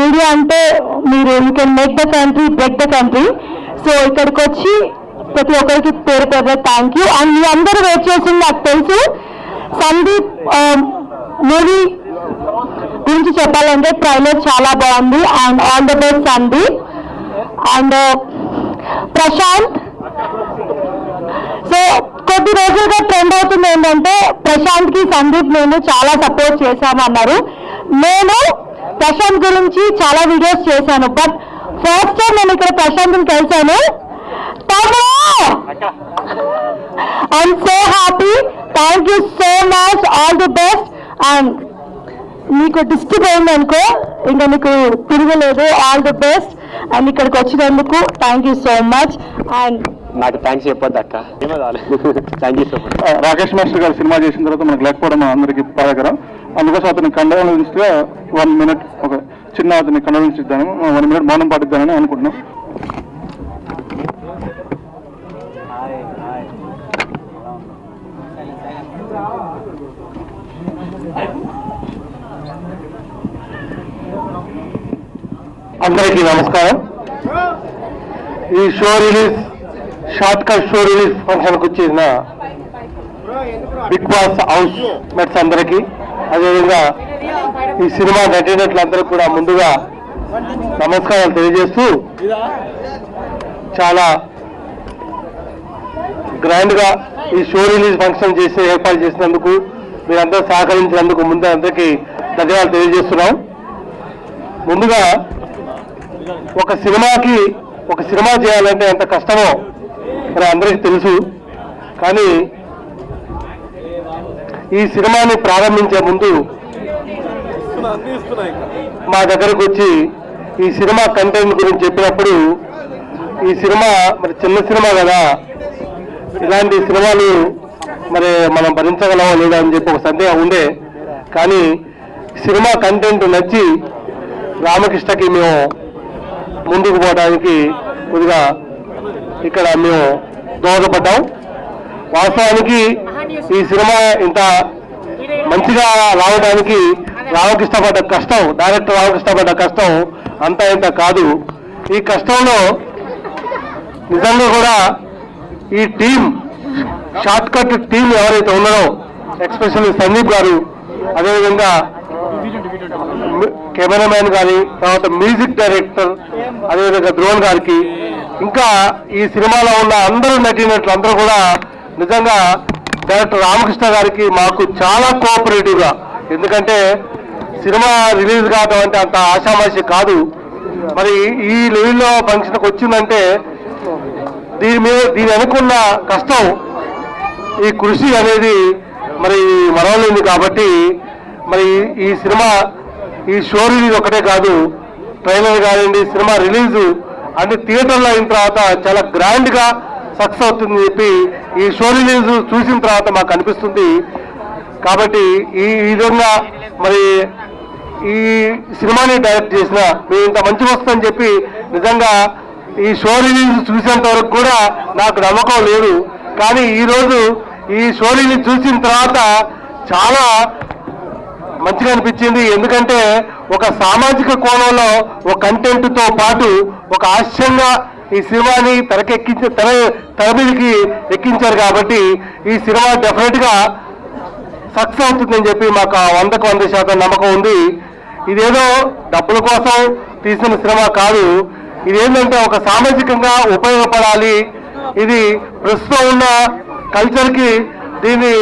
Media అంటే మీరు you can make the country break the country so ఇక్కడికి వచ్చి ప్రతి ఒక్కరికి పేరు పేరు థ్యాంక్ యూ అండ్ మీ అందరూ వెయిట్ చేసింది నాకు తెలుసు. సందీప్ um, మూవీ గురించి చెప్పాలంటే ట్రైలర్ చాలా బాగుంది. And all the best Sandeep. And uh, Prashant. So కొద్ది రోజులుగా ట్రెండ్ అవుతుంది ఏంటంటే ప్రశాంత్కి సందీప్ నేను చాలా సపోర్ట్ చేశామన్నారు. నేను ప్రశాంత్ గురించి చాలా వీడియోస్ చేశాను. బట్ ఫస్ట్ టైం నేను ఇక్కడ ప్రశాంత్ని కలిశాను. I'm so happy thank you so much all the best and నీకు డిస్ట్రిక్ట్ అయింది అనుకో ఇంకా నీకు తిరగలేదు. ఆల్ ది బెస్ట్ అండ్ ఇక్కడికి వచ్చినందుకు thank you so much and నాకు థ్యాంక్స్ చెప్పొద్దు అక్క. ఏమో thank you so much Rakesh master గారు సినిమా చేసిన తర్వాత మనకు లేకపోవడం అందరికీ బాధాకరం. అందుకోసం అతని కండోలెన్స్గా వన్ మినిట్ ఒక చిన్న అతని కండోలెన్స్ ఇద్దాను. వన్ మినిట్ మౌనం పాటిద్దానని అనుకుంటున్నాం. అందరికీ నమస్కారం. ఈ show release short cut show release ఫంక్షన్కి వచ్చిన బిగ్ బాస్ హౌస్ మెట్స్ అందరికీ. అదేవిధంగా ఈ సినిమా నటినట్లందరికీ కూడా ముందుగా నమస్కారాలు తెలియజేస్తూ చాలా గ్రాండ్గా ఈ షో రిలీజ్ ఫంక్షన్ చేసే ఏర్పాటు చేసినందుకు మీరందరూ సహకరించినందుకు ముందు అందరికీ ధన్యవాదాలు తెలియజేస్తున్నాం. ముందుగా ఒక సినిమాకి ఒక సినిమా చేయాలంటే ఎంత కష్టమో మరి అందరికీ తెలుసు. కానీ ఈ సినిమాని ప్రారంభించే ముందు మా దగ్గరకు వచ్చి ఈ సినిమా కంటెంట్ గురించి చెప్పినప్పుడు ఈ సినిమా మరి చిన్న సినిమా కదా ఇలాంటి సినిమాలు మరి మనం భరించగలమో లేదా అని చెప్పి ఒక సందేహం ఉండే. కానీ సినిమా కంటెంట్ నచ్చి రామకృష్ణకి మేము ముందుకు పోవడానికి కొద్దిగా ఇక్కడ మేము దోహదపడ్డాం. వాస్తవానికి ఈ సినిమా ఇంత మంచిగా రావడానికి రామకృష్ణ పడ్డ కష్టం డైరెక్టర్ రామకృష్ణ పడ్డ కష్టం అంతా ఇంత కాదు. ఈ కష్టంలో నిజంగా కూడా ఈ టీం షార్ట్ కట్ టీం ఎవరైతే ఉన్నారో ఎక్స్పెషల్లీ సందీప్ గారు అదేవిధంగా కెమెరామ్యాన్ గారి తర్వాత మ్యూజిక్ డైరెక్టర్ అదేవిధంగా ద్రోణ్ గారికి ఇంకా ఈ సినిమాలో ఉన్న అందరూ నటినట్లు అందరూ కూడా నిజంగా డైరెక్టర్ రామకృష్ణ గారికి మాకు చాలా కోఆపరేటివ్గా ఎందుకంటే సినిమా రిలీజ్ కావడం అంటే అంత ఆశామాషి కాదు. మరి ఈ లెవెల్లో ఫంక్షన్కి వచ్చిందంటే దీని మీద దీని అనుకున్న కష్టం ఈ కృషి అనేది మరి మరవలేదు కాబట్టి మరి ఈ సినిమా ఈ షో రిలీజ్ ఒకటే కాదు ట్రైలర్ కానివ్వండి సినిమా రిలీజ్ అన్ని థియేటర్లో అయిన తర్వాత చాలా గ్రాండ్గా సక్సెస్ అవుతుందని చెప్పి ఈ షో రిలీజ్ చూసిన తర్వాత మాకు అనిపిస్తుంది. కాబట్టి ఈ ఈ విధంగా మరి ఈ సినిమాని డైరెక్ట్ చేసిన మేము ఇంత మంచి వస్తుందని చెప్పి నిజంగా ఈ షో రిలీజ్ చూసేంత వరకు కూడా నాకు నమ్మకం లేదు. కానీ ఈరోజు ఈ షో రిలీజ్ చూసిన తర్వాత చాలా మంచిగా అనిపించింది. ఎందుకంటే ఒక సామాజిక కోణంలో ఒక కంటెంట్తో పాటు ఒక ఆశ్చర్యంగా ఈ సినిమాని తెరకెక్కించ తెర తెర మీదకి ఎక్కించారు కాబట్టి ఈ సినిమా డెఫినెట్గా సక్సెస్ అవుతుందని చెప్పి మాకు వందకు వంద శాతం నమ్మకం ఉంది. ఇదేదో డబ్బుల కోసం తీసిన సినిమా కాదు. ఇదేంటంటే ఒక సామాజికంగా ఉపయోగపడాలి. ఇది ప్రస్తుతం ఉన్న కల్చర్కి దీన్ని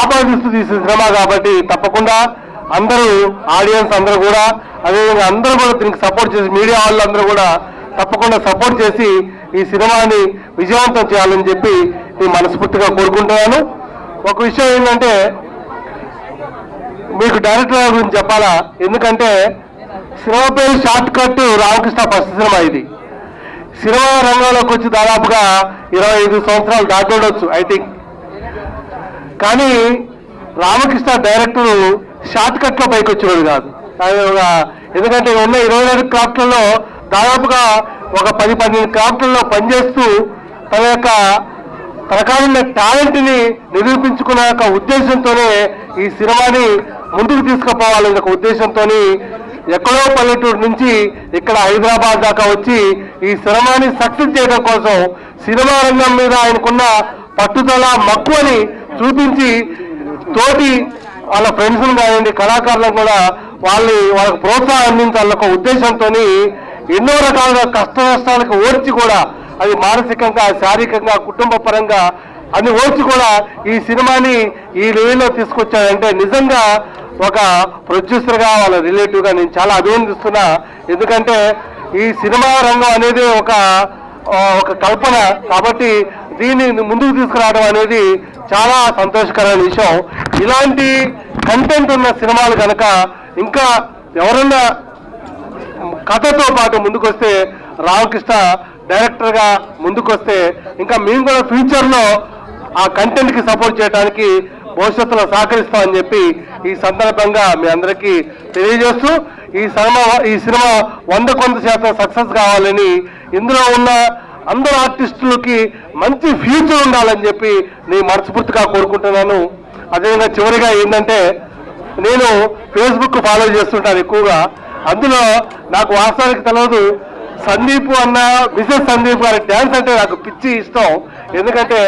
ఆపాదిస్తూ తీసిన సినిమా కాబట్టి తప్పకుండా అందరూ ఆడియన్స్ అందరూ కూడా అదేవిధంగా అందరూ కూడా దీనికి సపోర్ట్ చేసి మీడియా వాళ్ళందరూ కూడా తప్పకుండా సపోర్ట్ చేసి ఈ సినిమాని విజయవంతం చేయాలని చెప్పి నేను మనస్ఫూర్తిగా కోరుకుంటున్నాను. ఒక విషయం ఏంటంటే మీకు డైరెక్టర్ గురించి చెప్పాలా? ఎందుకంటే సినిమా పేరు short cut Ramakrishna first cinema ఇది. సినిమా రంగంలోకి వచ్చి దాదాపుగా ఇరవై ఐదు సంవత్సరాలు దాటి ఉండొచ్చు ఐ థింక్ కానీ రామకృష్ణ డైరెక్టరు షార్ట్ కట్లో పైకి వచ్చేవాడు కాదు. అది ఒక- ఎందుకంటే ఉన్న ఇరవై ఐదు క్రాఫ్ట్లలో దాదాపుగా ఒక పది పన్నెండు క్రాఫ్ట్లలో పనిచేస్తూ తన యొక్క తనకాలున్న టాలెంట్ని నిరూపించుకున్న యొక్క ఉద్దేశంతోనే ఈ సినిమాని ముందుకు తీసుకుపోవాలనే ఒక ఉద్దేశంతో ఎక్కడో పల్లెటూరు నుంచి ఇక్కడ హైదరాబాద్ దాకా వచ్చి ఈ సినిమాని సక్సెస్ చేయడం కోసం సినిమా రంగం మీద ఆయనకున్న పట్టుదల మక్కువని చూపించి తోటి వాళ్ళ ఫ్రెండ్స్ని కానివ్వండి కళాకారులను కూడా వాళ్ళని వాళ్ళకి ప్రోత్సాహం అందించాలన్న ఒక ఉద్దేశంతో ఎన్నో రకాలుగా కష్ట నష్టాలకు ఓడ్చి కూడా అది మానసికంగా శారీరకంగా కుటుంబ పరంగా అన్ని ఓడ్చి కూడా ఈ సినిమాని ఈ లెవెల్లో తీసుకొచ్చాడంటే నిజంగా ఒక ప్రొడ్యూసర్గా వాళ్ళ రిలేటివ్గా నేను చాలా అభినందిస్తున్నా. ఎందుకంటే ఈ సినిమా రంగం అనేది ఒక ఒక కల్పన. కాబట్టి దీన్ని ముందుకు తీసుకురావడం అనేది చాలా సంతోషకరమైన విషయం. ఇలాంటి కంటెంట్ ఉన్న సినిమాలు కనుక ఇంకా ఎవరన్నా కథతో పాటు ముందుకొస్తే రామకృష్ణ డైరెక్టర్గా ముందుకొస్తే ఇంకా మేము కూడా ఫ్యూచర్లో ఆ కంటెంట్కి సపోర్ట్ చేయడానికి భవిష్యత్తులో సహకరిస్తామని చెప్పి ఈ సందర్భంగా మీ అందరికీ తెలియజేస్తూ ఈ సినిమా ఈ సినిమా వంద కొంత శాతం సక్సెస్ కావాలని ఇందులో ఉన్న అందరు ఆర్టిస్టులకి మంచి ఫ్యూచర్ ఉండాలని చెప్పి నేను మనస్ఫూర్తిగా కోరుకుంటున్నాను. అదేవిధంగా చివరిగా ఏంటంటే నేను ఫేస్బుక్ ఫాలో చేస్తుంటాను ఎక్కువగా. అందులో నాకు వాస్తవానికి తెలియదు సందీప్ అన్న మిసెస్ సందీప్ గారి డ్యాన్స్ అంటే నాకు పిచ్చి ఇష్టం. ఎందుకంటే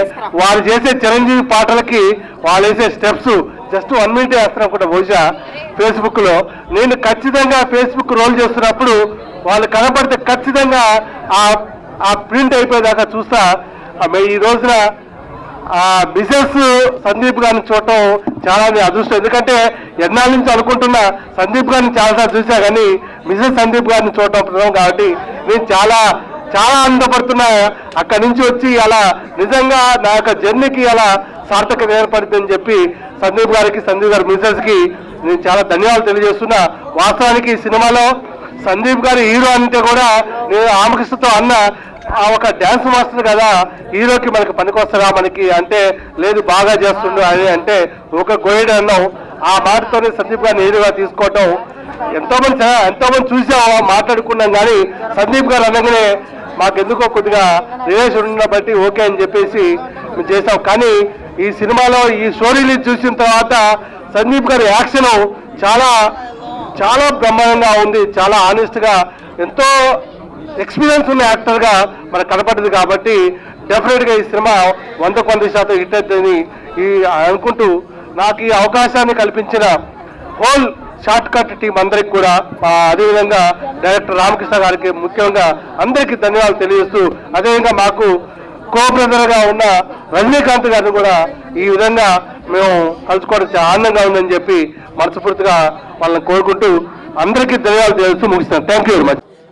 వారు చేసే చిరంజీవి పాటలకి వాళ్ళు వేసే స్టెప్స్ జస్ట్ వన్ మినిట్ వేస్తున్నప్పుడు బహుశా ఫేస్బుక్లో. నేను ఖచ్చితంగా ఫేస్బుక్ రోల్ చేస్తున్నప్పుడు వాళ్ళు కనపడితే ఖచ్చితంగా ఆ ఆ ప్రింట్ అయిపోయేదాకా చూస్తా. ఈ రోజున ఆ మిసెస్ సందీప్ గారిని చూడటం చాలా అదృష్టం. ఎందుకంటే ఎన్నాళ్ళ నుంచి అనుకుంటున్నా సందీప్ గారిని చాలాసార్లు చూసా కానీ మిసెస్ సందీప్ గారిని చూడటం ప్రధానం కాబట్టి నేను చాలా చాలా ఆనందపడుతున్నా. అక్కడి నుంచి వచ్చి అలా నిజంగా నా యొక్క జర్నీకి అలా సార్థకత ఏర్పడుతుందని చెప్పి సందీప్ గారికి సందీప్ గారి మిసెస్కి నేను చాలా ధన్యవాదాలు తెలియజేస్తున్నా. వాస్తవానికి సినిమాలో సందీప్ గారి హీరో అంటే కూడా నేను రామకృష్ణతో అన్న ఆ ఒక డ్యాన్స్ మాస్టర్ కదా హీరోకి మనకి పనికొస్తారా మనకి అంటే లేదు బాగా చేస్తుండు అని అంటే ఒక గోయడ్ అన్నాం ఆ మాటతోనే సందీప్ గారిని హీరోగా తీసుకోవటం? ఎంతో మంది ఎంతో మంది చూసాం మాట్లాడుకున్నాం కానీ సందీప్ గారు అనగానే మాకెందుకో కొద్దిగా రిలేషన్ ఉన్న బట్టి ఓకే అని చెప్పేసి మేము చేసాం కానీ ఈ సినిమాలో ఈ స్టోరీని చూసిన తర్వాత సందీప్ గారి యాక్షన్ చాలా చాలా బ్రహ్మాండంగా ఉంది చాలా ఆనెస్ట్గా. ఎంతో ఎక్స్పీరియన్స్ ఉన్న యాక్టర్గా మనకు కనపడింది కాబట్టి డెఫినెట్గా ఈ సినిమా వంద కొంత శాతం హిట్ అవుతుందని ఈ అనుకుంటూ నాకు ఈ అవకాశాన్ని కల్పించిన హోల్ షార్ట్ కట్ టీం అందరికి కూడా అదేవిధంగా డైరెక్టర్ రామకృష్ణ గారికి ముఖ్యంగా అందరికీ ధన్యవాదాలు తెలియజేస్తూ అదేవిధంగా మాకు కో గా ఉన్న రజనీకాంత్ గారిని కూడా ఈ విధంగా మేము కలుసుకోవడం చాలా ఆనందంగా ఉందని చెప్పి మనస్ఫూర్తిగా వాళ్ళని కోరుకుంటూ అందరికీ ధన్యవాదాలు తెలుస్తూ ముగిస్తాను thank you very much